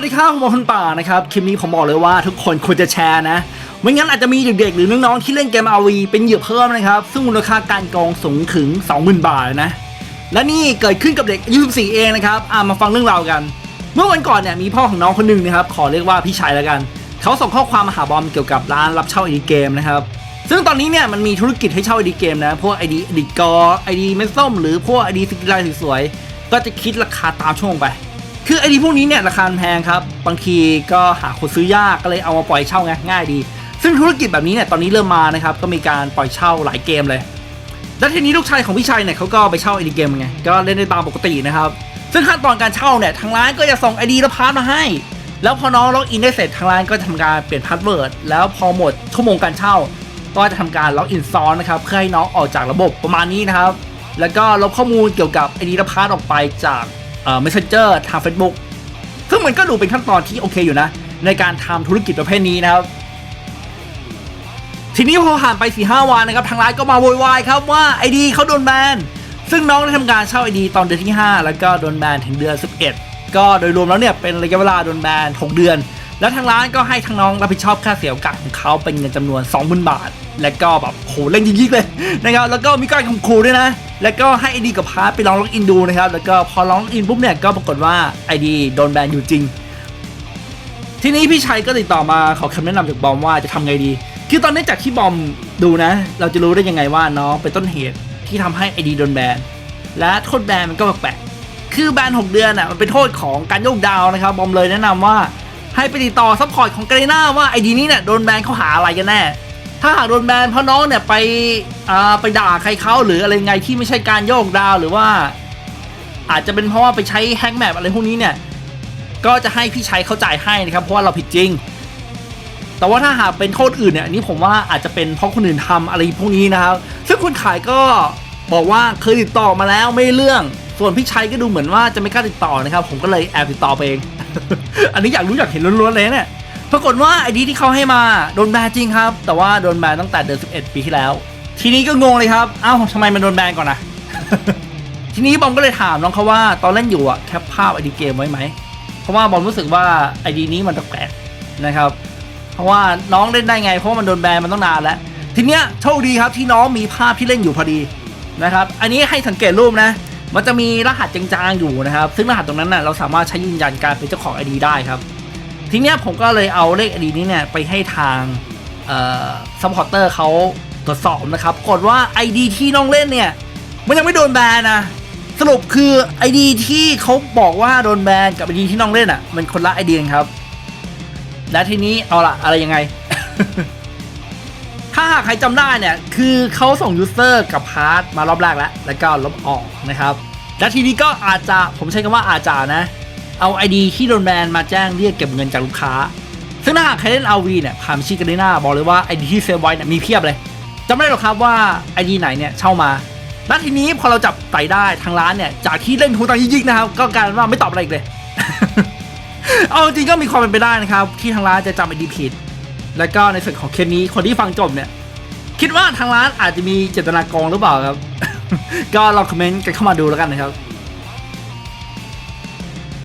วัสดีครับผมบอลคนป่านะครับคลิปนี้ผมบอกเลยว่าทุกคนควรจะแชร์นะไม่งั้นอาจจะมีเด็กๆ หรือน้องๆที่เล่นเกม RV เป็นเหยื่อเพิ่มนะครับ ซึ่งมูลค่าการกองสูงถึง 20,000 บาทเลยนะ และนี่เกิดขึ้นกับเด็กอายุ14เองนะครับอ่ามาฟังเรื่องราวกัน เมื่อวันก่อนเนี่ยมีพ่อของน้องคนหนึ่งนะครับขอเรียกว่าพี่ชายแล้วกัน เขาส่งข้อความมาหาบอมเกี่ยวกับร้านรับเช่าไอดีเกมนะครับซึ่งตอนนี้เนี่ยมันมีธุรกิจให้เช่าไอดีเกมนะพวกไอดีดีกอไอดีเม็ดส้ม หรือพวกไอดีสกิลไลน์สวยๆก็จะคิดราคาตามช่วงไป คือไอดีพวกนี้เนี่ยราคาแพงครับบางทีก็หาคนซื้อยากก็เลยเอามาปล่อยเช่าไงง่ายดี ซึ่งธุรกิจแบบนี้เนี่ยตอนนี้เริ่มมานะครับก็มีการปล่อยเช่าหลายเกมเลย แล้วทีนี้ลูกชายของพี่ชัยเนี่ยเขาก็ไปเช่าไอดีเกมไงก็เล่นได้ตามปกตินะครับซึ่งขั้นตอนการเช่าเนี่ยทางร้านก็จะส่งไอดีและพาสมาให้ แล้วพอน้องล็อกอินได้เสร็จทางร้านก็จะทำการเปลี่ยนพาสเวิร์ดแล้วพอหมดชั่วโมงการเช่า ก็จะทำการล็อกอินซ้อนนะครับเพื่อให้น้องออกจากระบบประมาณนี้นะครับแล้วก็ลบข้อมูลเกี่ยวกับไอดีและพาสออกไปจาก เอ่อ messenger ทาง Facebook ซึ่งมันก็ดูเป็นขั้นตอนที่โอเคอยู่นะ ในการทำธุรกิจประเภทนี้นะครับ ทีนี้พอผ่านไป4ีหวันนะครับ ทางร้านก็มาโวยวายครับว่าไอดีเขาโดนแบน ซึ่งน้องได้ทำการเช่าไอดีตอนเดือนที่ 5 แล้วก็โดนแบนถึงเดือน 11 ก็โดยรวมแล้วเนี่ยเป็นระยะเวลาโดนแบน6เดือน แล้วทางร้านก็ให้ทางน้องรับผิดชอบค่าเสียโอกาสของเขาเป็นเงินจำนวน 20,000 บาท และก็แบบโหเล่นยิกๆเลยนะครับแล้วก็มีการข่มขู่ด้วยนะ แล้วก็ให้ไอดีกับพาร์ทไปลองล็อกอินดูนะครับแล้วก็พอลองล็อกอินปุ๊บเนี่ยก็ปรากฏว่าไอดีโดนแบนอยู่จริง ทีนี้พี่ชัยก็ติดต่อมาขอคำแนะนำจากบอมว่าจะทำไงดี คือตอนนี้จากที่บอมดูนะ เราจะรู้ได้ยังไงว่าน้องเป็นต้นเหตุที่ทำให้ไอดีโดนแบนและโทษแบนมันก็แปลกๆคือแบน 6 เดือนอะมันเป็นโทษของการโยกดาวน์นะครับบอมเลยแนะนำว่า ให้ไปติดต่อซัพพอร์ตของกา r น่าว่าไอดีนี้เนี่ยโดนแบนเขาหาอะไรกันแน่ ถ้าหากโดนแบนเพราะน้องเนี่ยไปอ่าไปด่าใครเขาหรืออะไรไงที่ไม่ใช่การโยกดาวหรือว่า อาจจะเป็นเพราะว่าไปใช้แฮกแมปอะไรพวกนี้เนี่ยก็จะให้พี่ชัยเขาจ่ายให้นะครับเพราะว่าเราผิดจริง แต่ว่าถ้าหากเป็นโทษอื่นเนี่ยอันนี้ผมว่าอาจจะเป็นเพราะคนอื่นทำอะไรพวกนี้นะครับ ซึ่งคนขายก็บอกว่าเคยติดต่อมาแล้วไม่เรื่อง ส่วนพี่ชัยก็ดูเหมือนว่าจะไม่กล้าติดต่อนะครับ ผมก็เลยแอบติดต่อไปเอง อันนี้อยากรู้อยากเห็นล้วนๆเลยเนี่ยปรากฏว่าไอดีที่เขาให้มาโดนแบนจริงครับ แต่ว่าโดนแบนตั้งแต่เดือน11 ปีที่แล้ว ทีนี้ก็งงเลยครับอ้าวทำไมมันโดนแบนก่อนนะ ทีนี้บอมก็เลยถามน้องเขาว่าตอนเล่นอยู่อะแคปภาพไอดีเกมไว้ไหม เพราะว่าบอมรู้สึกว่าไอดีนี้มันแปลกๆนะครับ เพราะว่าน้องเล่นได้ไง เพราะามันโดนแบนมันต้องนานแล้ว ทีเนี้ยโชคดีครับที่น้องมีภาพที่เล่นอยู่พอดีนะครับ อันนี้ให้สังเกตรูปนะ มันจะมีรหัสจางๆอยู่นะครับ ซึ่งรหัสตรงนั้นน่ะเราสามารถใช้ยืนยันการเป็นเจ้าของไอดีได้ครับ ทีเนี้ยผมก็เลยเอาเลขไอดีนี้เนี่ยไปให้ทางซัพพอร์เตอร์เขาตรวจสอบนะครับกดว่า ID ที่น้องเล่นเนี่ยมันยังไม่โดนแบนนะสรุปคือ ID ที่เขาบอกว่าโดนแบนกับ ID ที่น้องเล่นอะ มันคนละ ID กันครับ และทีนี้เอาละอะไรยังไง ถ้าหากใครจำได้เนี่ย คือเขาส่งยูเซอร์กับพาร์ทมารอบแรกแล้ว แล้วก็ลบออกนะครับ และทีนี้ก็อาจจะผมใช้คำว่าอาจจะนะ เอา ID ที่โดนแบนมาแจ้งเรียกเก็บเงินจากลูกค้า ซึ่งถ้าหากใครเล่น RV เนี่ยผ่านชีกันหน้าบอกเลยว่า ID ที่เซฟไว้เนี่ยมีเพียบเลยจำไม่ได้หรอกครับว่า ID ไหนเนี่ยเช่ามาและทีนี้พอเราจับไต่ได้ทางร้านเนี่ยจากที่เล่นหูตังยิกๆนะครับ ก็กลายเป็นว่าไม่ตอบอะไรอีกเลย เอาจริงก็มีความเป็นไปได้นะครับ ที่ทางร้านจะจำไอดีผิด แล้วก็ในส่วนของเคสนี้คนที่ฟังจบเนี่ย คิดว่าทางร้านอาจจะมีเจตนากองหรือเปล่าครับ ก็ลองคอมเมนต์กันเข้ามาดูแล้วกันนะครับ